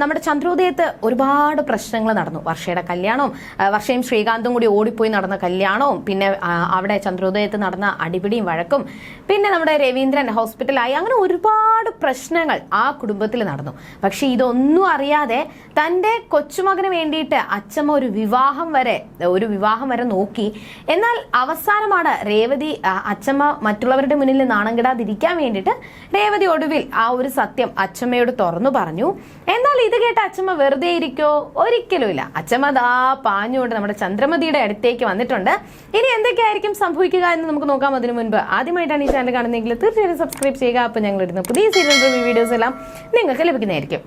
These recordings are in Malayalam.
നമ്മുടെ ചന്ദ്രോദയത്ത് ഒരുപാട് പ്രശ്നങ്ങൾ നടന്നു. വർഷയുടെ കല്യാണവും വർഷയും ശ്രീകാന്തും കൂടി ഓടിപ്പോയി നടന്ന കല്യാണവും പിന്നെ അവിടെ ചന്ദ്രോദയത്ത് നടന്ന അടിപിടിയും വഴക്കും പിന്നെ നമ്മുടെ രവീന്ദ്രൻ ഹോസ്പിറ്റലായി. അങ്ങനെ ഒരുപാട് പ്രശ്നങ്ങൾ ആ കുടുംബത്തിൽ നടന്നു. പക്ഷെ ഇതൊന്നും അറിയാതെ തന്റെ കൊച്ചുമകന് വേണ്ടിയിട്ട് അച്ഛമ്മ ഒരു വിവാഹം വരെ ഒരു വിവാഹം വരെ നോക്കി. എന്നാൽ അവസാനമാണ് രേവതി അച്ഛമ്മ മറ്റുള്ളവരുടെ മുന്നിൽ നാണം കിടാതിരിക്കാൻ വേണ്ടിയിട്ട് രേവതി ഒടുവിൽ ആ ഒരു സത്യം അച്ഛമ്മയോട് തുറന്നു പറഞ്ഞു. എന്നാൽ ഇത് കേട്ട അച്ഛമ്മ വെറുതെ ഇരിക്കോ? ഒരിക്കലും ഇല്ല. അച്ഛമ്മ ദാ പാഞ്ഞുകൊണ്ട് നമ്മുടെ ചന്ദ്രമതിയുടെ അടുത്തേക്ക് വന്നിട്ടുണ്ട്. ഇനി എന്തൊക്കെയായിരിക്കും സംഭവിക്കുക എന്ന് നമുക്ക് നോക്കാം അതിനു മുൻപ്. ആദ്യമായിട്ടാണ് ഈ ചാനൽ കാണുന്നതെങ്കിൽ തീർച്ചയായും സബ്സ്ക്രൈബ് ചെയ്യുക. അപ്പോൾ ഞങ്ങൾ ഇടുന്ന പുതിയ സീരിയൽ റിവ്യൂ വീഡിയോസ് എല്ലാം നിങ്ങൾക്ക് ലഭിക്കുന്നതായിരിക്കും.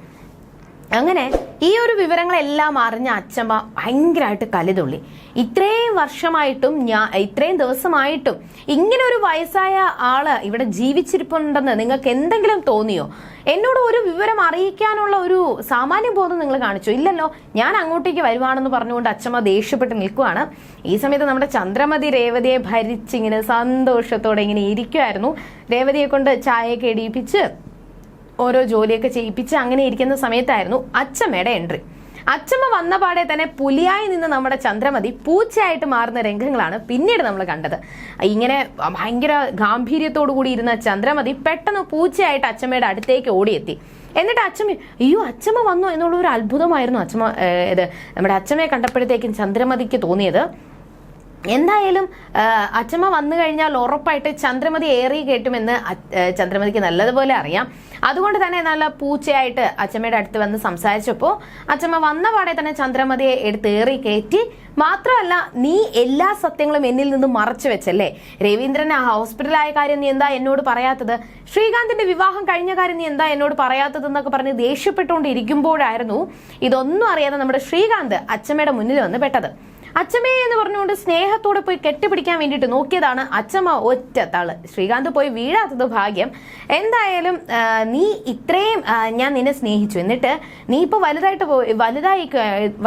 അങ്ങനെ ഈ ഒരു വിവരങ്ങളെല്ലാം അറിഞ്ഞ അച്ഛമ്മ ഭയങ്കരമായിട്ട് കലിതുള്ളി. ഇത്രയും വർഷമായിട്ടും ഞാൻ ഇത്രയും ദിവസമായിട്ടും ഇങ്ങനെ ഒരു വയസ്സായ ആൾ ഇവിടെ ജീവിച്ചിരിപ്പുണ്ടെന്ന് നിങ്ങൾക്ക് എന്തെങ്കിലും തോന്നിയോ? എന്നോട് ഒരു വിവരം അറിയിക്കാനുള്ള ഒരു സാമാന്യ ബോധം നിങ്ങൾ കാണിച്ചു? ഇല്ലല്ലോ ഞാൻ അങ്ങോട്ടേക്ക് വരുവാണെന്ന് പറഞ്ഞുകൊണ്ട് അച്ഛമ്മ ദേഷ്യപ്പെട്ട് നിൽക്കുവാണ്. ഈ സമയത്ത് നമ്മുടെ ചന്ദ്രമതി രേവതിയെ ഭരിച്ചിങ്ങനെ സന്തോഷത്തോടെ ഇങ്ങനെ ഇരിക്കുമായിരുന്നു രേവതിയെ കൊണ്ട് ചായയൊക്കെ ഇടിയിപ്പിച്ച് ഓരോ ജോലിയൊക്കെ ചെയ്യിപ്പിച്ച് അങ്ങനെ ഇരിക്കുന്ന സമയത്തായിരുന്നു അച്ചമ്മയുടെ എൻട്രി. അച്ചമ്മ വന്ന പാടെ തന്നെ പുലിയായി നിന്ന് നമ്മുടെ ചന്ദ്രമതി പൂച്ചയായിട്ട് മാറുന്ന രംഗങ്ങളാണ് പിന്നീട് നമ്മൾ കണ്ടത്. ഇങ്ങനെ ഭയങ്കര ഗാംഭീര്യത്തോടു കൂടി ഇരുന്ന ചന്ദ്രമതി പെട്ടെന്ന് പൂച്ചയായിട്ട് അച്ചമ്മയുടെ അടുത്തേക്ക് ഓടിയെത്തി. എന്നിട്ട് അച്ചമ്മ അയ്യോ അച്ചമ്മ വന്നു എന്നുള്ള ഒരു അത്ഭുതമായിരുന്നു അച്ചമ്മ ഏഹ്, ഇത് നമ്മുടെ അച്ചമ്മയെ കണ്ടപ്പോഴത്തേക്കും ചന്ദ്രമതിക്ക് തോന്നിയത്. എന്തായാലും അച്ഛമ്മ വന്നു കഴിഞ്ഞാൽ ഉറപ്പായിട്ട് ചന്ദ്രമതി ഏറി കേട്ടുമെന്ന് ചന്ദ്രമതിക്ക് നല്ലതുപോലെ അറിയാം. അതുകൊണ്ട് തന്നെ നല്ല പൂച്ചയായിട്ട് അച്ചമ്മയുടെ അടുത്ത് വന്ന് സംസാരിച്ചപ്പോൾ അച്ചമ്മ വന്ന പാടെ തന്നെ ചന്ദ്രമതിയെ എടുത്ത് ഏറി കയറ്റി മാത്രമല്ല നീ എല്ലാ സത്യങ്ങളും എന്നിൽ നിന്ന് മറച്ചു വെച്ചല്ലേ? രവീന്ദ്രൻ ആ ഹോസ്പിറ്റലായ കാര്യം നീ എന്താ എന്നോട് പറയാത്തത്? ശ്രീകാന്തിന്റെ വിവാഹം കഴിഞ്ഞ കാര്യം നീ എന്താ എന്നോട് പറയാത്തത് എന്നൊക്കെ പറഞ്ഞ് ദേഷ്യപ്പെട്ടുകൊണ്ടിരിക്കുമ്പോഴായിരുന്നു ഇതൊന്നും അറിയാതെ നമ്മുടെ ശ്രീകാന്ത് അച്ചമ്മയുടെ മുന്നിൽ വന്ന് പെട്ടത്. അച്ചമ്മയെ എന്ന് പറഞ്ഞുകൊണ്ട് സ്നേഹത്തോടെ പോയി കെട്ടിപ്പിടിക്കാൻ വേണ്ടിയിട്ട് നോക്കിയതാണ് അച്ഛമ്മ ഒറ്റ താൾ. ശ്രീകാന്ത് പോയി വീഴാത്തത് ഭാഗ്യം. എന്തായാലും നീ ഇത്രയും ഞാൻ നിന്നെ സ്നേഹിച്ചു. എന്നിട്ട് നീ ഇപ്പൊ വലുതായിട്ട് പോയി വലുതായി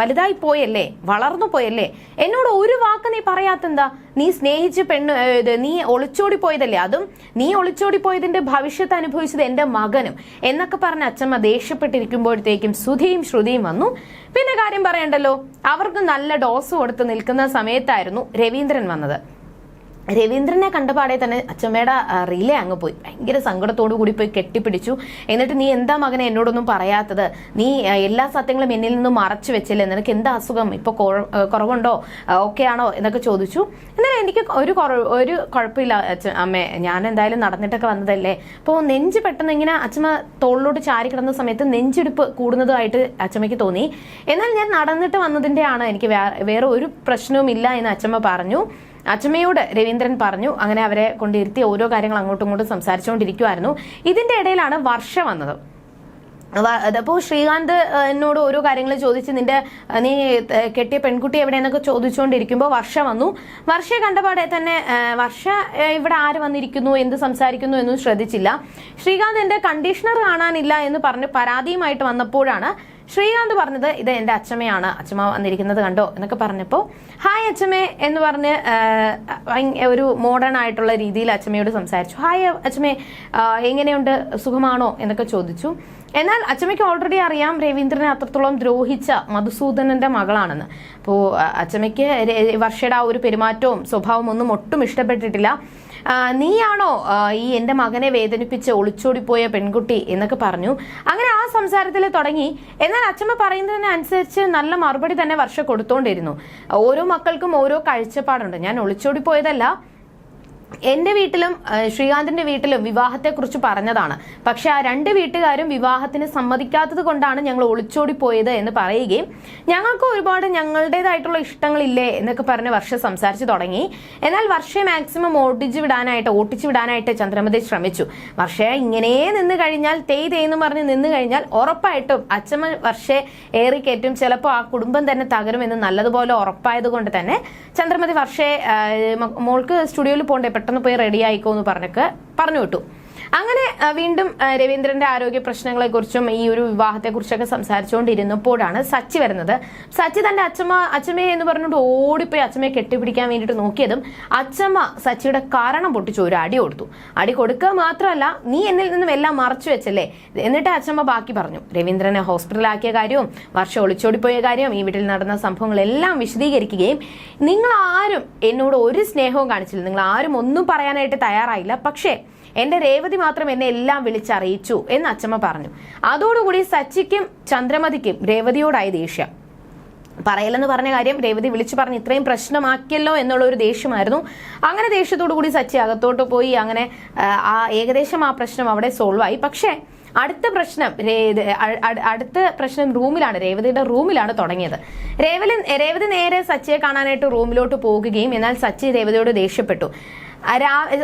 വലുതായി പോയല്ലേ? വളർന്നു പോയല്ലേ? എന്നോട് ഒരു വാക്ക് നീ പറയാത്തെന്താ? നീ സ്നേഹിച്ച് പെണ്ണ് നീ ഒളിച്ചോടി പോയതല്ലേ? അതും നീ ഒളിച്ചോടി പോയതിന്റെ ഭവിഷ്യത്ത് അനുഭവിച്ചത് എന്റെ മകനും എന്നൊക്കെ പറഞ്ഞ അച്ഛമ്മ ദേഷ്യപ്പെട്ടിരിക്കുമ്പോഴത്തേക്കും സുധിയും ശ്രുതിയും വന്നു. പിന്നെ കാര്യം പറയണ്ടല്ലോ അവർക്ക് നല്ല ഡോസ് കൊടുത്ത് നിൽക്കുന്ന സമയത്തായിരുന്നു രവീന്ദ്രൻ വന്നത് രവീന്ദ്രനെ കണ്ടപാടെ തന്നെ അച്ഛമ്മയുടെ റീലെ അങ്ങ് പോയി. ഭയങ്കര സങ്കടത്തോടു കൂടി പോയി കെട്ടിപ്പിടിച്ചു. എന്നിട്ട് നീ എന്താ മകനെ എന്നോടൊന്നും പറയാത്തത്? നീ എല്ലാ സത്യങ്ങളും എന്നിൽ നിന്നും മറച്ചു വെച്ചില്ലേ? നിനക്ക് എന്താ അസുഖം? ഇപ്പൊ കുറവുണ്ടോ? ഓക്കെ ആണോ? എന്നൊക്കെ ചോദിച്ചു. എന്നാൽ എനിക്ക് ഒരു ഒരു കുഴപ്പമില്ല അച്ഛൻ അമ്മേ. ഞാൻ എന്തായാലും നടന്നിട്ടൊക്കെ വന്നതല്ലേ. അപ്പോൾ നെഞ്ച് പെട്ടെന്ന് ഇങ്ങനെ അച്ഛമ്മ തോളിലോട്ട് ചാരി കിടന്ന സമയത്ത് നെഞ്ചിടിപ്പ് കൂടുന്നതായിട്ട് അച്ഛമ്മയ്ക്ക് തോന്നി. എന്നാൽ ഞാൻ നടന്നിട്ട് വന്നതിന്റെ ആണ് എനിക്ക് വേറെ ഒരു പ്രശ്നവും ഇല്ല എന്ന് അച്ഛമ്മ പറഞ്ഞു. അച്ഛമ്മയോട് രവീന്ദ്രൻ പറഞ്ഞു അങ്ങനെ അവരെ കൊണ്ടിരുത്തി ഓരോ കാര്യങ്ങൾ അങ്ങോട്ടും ഇങ്ങോട്ടും സംസാരിച്ചുകൊണ്ടിരിക്കുമായിരുന്നു ഇതിന്റെ ഇടയിലാണ് വർഷം വന്നത്. അതപ്പോ ശ്രീകാന്ത് എന്നോട് ഓരോ കാര്യങ്ങൾ ചോദിച്ച് നിന്റെ നീ കെട്ടിയ പെൺകുട്ടി എവിടെയെന്നൊക്കെ ചോദിച്ചുകൊണ്ടിരിക്കുമ്പോൾ വർഷ വന്നു. വർഷ കണ്ടപാടെ തന്നെ വർഷ ഇവിടെ ആര് വന്നിരിക്കുന്നു എന്ത് സംസാരിക്കുന്നു എന്നും ശ്രദ്ധിച്ചില്ല. ശ്രീകാന്ത് എന്റെ കണ്ടീഷണർ കാണാനില്ല എന്ന് പറഞ്ഞ് പരാതിയുമായിട്ട് വന്നപ്പോഴാണ് ശ്രീകാന്ത് പറഞ്ഞത് ഇത് എന്റെ അച്ഛമ്മയാണ്. അച്ഛമ്മ വന്നിരിക്കുന്നത് കണ്ടോ എന്നൊക്കെ പറഞ്ഞപ്പോൾ ഹായ് അച്ഛമ്മേ എന്ന് പറഞ്ഞ് ഒരു മോഡേൺ ആയിട്ടുള്ള രീതിയിൽ അച്ഛമ്മയോട് സംസാരിച്ചു. ഹായ് അച്ഛമ്മേ എങ്ങനെയുണ്ട്? സുഖമാണോ? എന്നൊക്കെ ചോദിച്ചു. എന്നാൽ അച്ഛമ്മയ്ക്ക് ഓൾറെഡി അറിയാം രവീന്ദ്രനെ അത്രത്തോളം ദ്രോഹിച്ച മധുസൂദനന്റെ മകളാണെന്ന്. അപ്പോൾ അച്ഛമ്മയ്ക്ക് വർഷയുടെ ആ ഒരു പെരുമാറ്റവും സ്വഭാവവും ഒന്നും ഒട്ടും ഇഷ്ടപ്പെട്ടിട്ടില്ല. നീയാണോ ഈ എന്റെ മകനെ വേദനിപ്പിച്ച് ഒളിച്ചോടിപ്പോയ പെൺകുട്ടി? എന്നൊക്കെ പറഞ്ഞു. അങ്ങനെ സംസാരത്തിൽ തുടങ്ങി. എന്നാൽ അച്ഛമ്മ പറയുന്നതിനനുസരിച്ച് നല്ല മറുപടി തന്നെ വർഷം കൊടുത്തോണ്ടിരുന്നു. ഓരോ മക്കൾക്കും ഓരോ കാഴ്ചപ്പാടുണ്ട്. ഞാൻ ഒളിച്ചോടിപ്പോയതല്ല. എന്റെ വീട്ടിലും ശ്രീകാന്തിന്റെ വീട്ടിലും വിവാഹത്തെക്കുറിച്ച് പറഞ്ഞതാണ്. പക്ഷെ ആ രണ്ട് വീട്ടുകാരും വിവാഹത്തിന് സമ്മതിക്കാത്തത് കൊണ്ടാണ് ഞങ്ങൾ ഒളിച്ചോടി പോയത് എന്ന് പറയുകയും ഞങ്ങൾക്ക് ഒരുപാട് ഞങ്ങളുടേതായിട്ടുള്ള ഇഷ്ടങ്ങളില്ലേ എന്നൊക്കെ പറഞ്ഞ് വർഷ സംസാരിച്ചു തുടങ്ങി. എന്നാൽ വർഷയെ മാക്സിമം ഓടിച്ചു വിടാനായിട്ട് ഓട്ടിച്ചു വിടാനായിട്ട് ചന്ദ്രമതി ശ്രമിച്ചു. വർഷ ഇങ്ങനെ നിന്ന് കഴിഞ്ഞാൽ തേയ് തേന്ന് പറഞ്ഞ് നിന്ന് കഴിഞ്ഞാൽ ഉറപ്പായിട്ടും അച്ഛമ്മ വർഷയെ ഏറിക്കയറ്റും ചിലപ്പോൾ ആ കുടുംബം തന്നെ തകരുമെന്ന് നല്ലതുപോലെ ഉറപ്പായത് കൊണ്ട് തന്നെ ചന്ദ്രമതി വർഷയെ മോൾക്ക് സ്റ്റുഡിയോയിൽ പോകണ്ടേ പെട്ടെന്ന് പോയി റെഡി ആയിക്കോ എന്ന് പറഞ്ഞൊക്കെ പറഞ്ഞു വിട്ടു. അങ്ങനെ വീണ്ടും രവീന്ദ്രന്റെ ആരോഗ്യ പ്രശ്നങ്ങളെക്കുറിച്ചും ഈ ഒരു വിവാഹത്തെക്കുറിച്ചൊക്കെ സംസാരിച്ചുകൊണ്ടിരുന്നപ്പോഴാണ് സച്ചി വരുന്നത്. സച്ചി തന്റെ അച്ഛമ്മ അച്ഛമ്മയെ എന്ന് പറഞ്ഞുകൊണ്ട് ഓടിപ്പോയി അച്ഛമ്മയെ കെട്ടിപ്പിടിക്കാൻ വേണ്ടിയിട്ട് നോക്കിയതും അച്ഛമ്മ സച്ചിയുടെ കാരണം പൊട്ടിച്ചു ഒരു അടി കൊടുത്തു. അടി കൊടുക്കുക മാത്രമല്ല നീ എന്നിൽ നിന്നും എല്ലാം മറച്ചു വെച്ചല്ലേ? എന്നിട്ട് അച്ഛമ്മ ബാക്കി പറഞ്ഞു. രവീന്ദ്രനെ ഹോസ്പിറ്റലാക്കിയ കാര്യവും വർഷം ഒളിച്ചോടിപ്പോയ കാര്യവും ഈ വീട്ടിൽ നടന്ന സംഭവങ്ങളെല്ലാം വിശദീകരിക്കുകയും നിങ്ങൾ ആരും എന്നോട് ഒരു സ്നേഹവും കാണിച്ചില്ല. നിങ്ങൾ ആരും ഒന്നും പറയാനായിട്ട് തയ്യാറായില്ല. പക്ഷേ എന്റെ രേവതി മാത്രം എന്നെ എല്ലാം വിളിച്ചറിയിച്ചു എന്ന് അച്ചമ്മ പറഞ്ഞു. അതോടുകൂടി സച്ചിക്കും ചന്ദ്രമതിക്കും രേവതിയോടായി ദേഷ്യം. പറയലെന്ന് പറഞ്ഞ കാര്യം രേവതി വിളിച്ചു പറഞ്ഞ് ഇത്രയും പ്രശ്നമാക്കിയല്ലോ എന്നുള്ള ഒരു ദേഷ്യമായിരുന്നു. അങ്ങനെ ദേഷ്യത്തോടു കൂടി സച്ചി അകത്തോട്ട് പോയി അങ്ങനെ ആ, ഏകദേശം ആ പ്രശ്നം അവിടെ സോൾവ് ആയി പക്ഷേ അടുത്ത പ്രശ്നം അടുത്ത പ്രശ്നം റൂമിലാണ് രേവതിയുടെ റൂമിലാണ് തുടങ്ങിയത്. രേവതി രേവതി നേരെ സച്ചിയെ കാണാനായിട്ട് റൂമിലോട്ട് പോകുകയും എന്നാൽ സച്ചി രേവതിയോട് ദേഷ്യപ്പെട്ടു.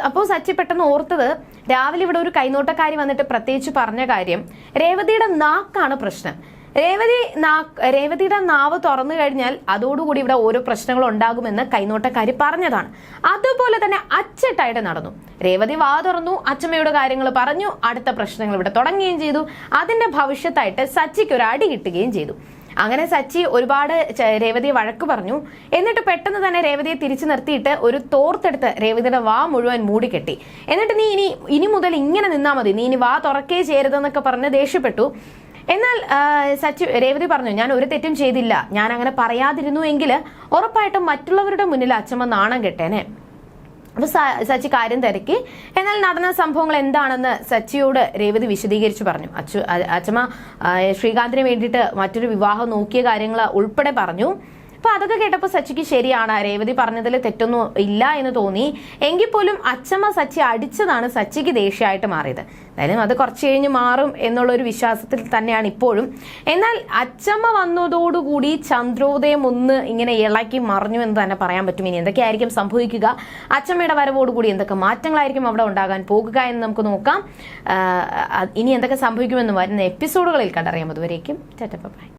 അപ്പോൾ സച്ചി പെട്ടെന്ന് ഓർത്തത് രാവിലെ ഇവിടെ ഒരു കൈനോട്ടക്കാരി വന്നിട്ട് പ്രത്യേകിച്ച് പറഞ്ഞ കാര്യം. രേവതിയുടെ നാക്കാണ് പ്രശ്നം. രേവതി രേവതിയുടെ നാവ് തുറന്നു കഴിഞ്ഞാൽ അതോടുകൂടി ഇവിടെ ഓരോ പ്രശ്നങ്ങൾ ഉണ്ടാകുമെന്ന് കൈനോട്ടക്കാരി പറഞ്ഞതാണ്. അതുപോലെ തന്നെ അച്ചട്ടായിട്ട് നടന്നു. രേവതി വാ തുറന്നു അച്ചമ്മയുടെ കാര്യങ്ങൾ പറഞ്ഞു അടുത്ത പ്രശ്നങ്ങൾ ഇവിടെ തുടങ്ങുകയും ചെയ്തു. അതിന്റെ ഭവിഷ്യത്തായിട്ട് സച്ചിക്ക് ഒരു അടി കിട്ടുകയും ചെയ്തു. അങ്ങനെ സച്ചി ഒരുപാട് രേവതിയെ വഴക്ക് പറഞ്ഞു. എന്നിട്ട് പെട്ടെന്ന് തന്നെ രേവതിയെ തിരിച്ചു നിർത്തിയിട്ട് ഒരു തോർത്തെടുത്ത് രേവതിയുടെ വാ മുഴുവൻ മൂടിക്കെട്ടി. എന്നിട്ട് നീ ഇനി ഇനി മുതൽ ഇങ്ങനെ നിന്നാ മതി. നീ ഇനി വാ തുറക്കേ ചെയ്യരുതെന്നൊക്കെ പറഞ്ഞ് ദേഷ്യപ്പെട്ടു. എന്നാൽ സച്ചി രേവതി പറഞ്ഞു ഞാൻ ഒരു തെറ്റും ചെയ്തില്ല. ഞാൻ അങ്ങനെ പറയാതിരുന്നു എങ്കിൽ ഉറപ്പായിട്ടും മറ്റുള്ളവരുടെ മുന്നിൽ അച്ഛമ്മ നാണം കെട്ടേനെ. അപ്പൊ സച്ചി കാര്യം തിരക്കി. എന്നാൽ നടന്ന സംഭവങ്ങൾ എന്താണെന്ന് സച്ചിയോട് രേവതി വിശദീകരിച്ചു പറഞ്ഞു. അച്ചു അച്ഛമ്മ ശ്രീകാന്തിന് വേണ്ടിയിട്ട് മറ്റൊരു വിവാഹം നോക്കിയ കാര്യങ്ങൾ ഉൾപ്പെടെ പറഞ്ഞു. അപ്പൊ അതൊക്കെ കേട്ടപ്പോൾ സച്ചിക്ക് ശരിയാണ്. രേവതി പറഞ്ഞതിൽ തെറ്റൊന്നും ഇല്ല എന്ന് തോന്നി. എങ്കിൽ പോലും അച്ഛമ്മ സച്ചി അടിച്ചതാണ് സച്ചിക്ക് ദേഷ്യമായിട്ട് മാറിയത്. എന്തായാലും അത് കുറച്ച് കഴിഞ്ഞ് മാറും എന്നുള്ള ഒരു വിശ്വാസത്തിൽ തന്നെയാണ് ഇപ്പോഴും. എന്നാൽ അച്ഛമ്മ വന്നതോടുകൂടി ചന്ദ്രോദയം ഒന്ന് ഇങ്ങനെ ഇളക്കി മറിഞ്ഞു എന്ന് തന്നെ പറയാൻ പറ്റും. ഇനി എന്തൊക്കെയായിരിക്കും സംഭവിക്കുക? അച്ഛമ്മയുടെ വരവോടുകൂടി എന്തൊക്കെ മാറ്റങ്ങളായിരിക്കും അവിടെ ഉണ്ടാകാൻ പോകുക എന്ന് നമുക്ക് നോക്കാം. ഇനി എന്തൊക്കെ സംഭവിക്കുമെന്ന് വരുന്ന എപ്പിസോഡുകളിൽ കണ്ടറിയാം. അതുവരേക്കും ബൈ.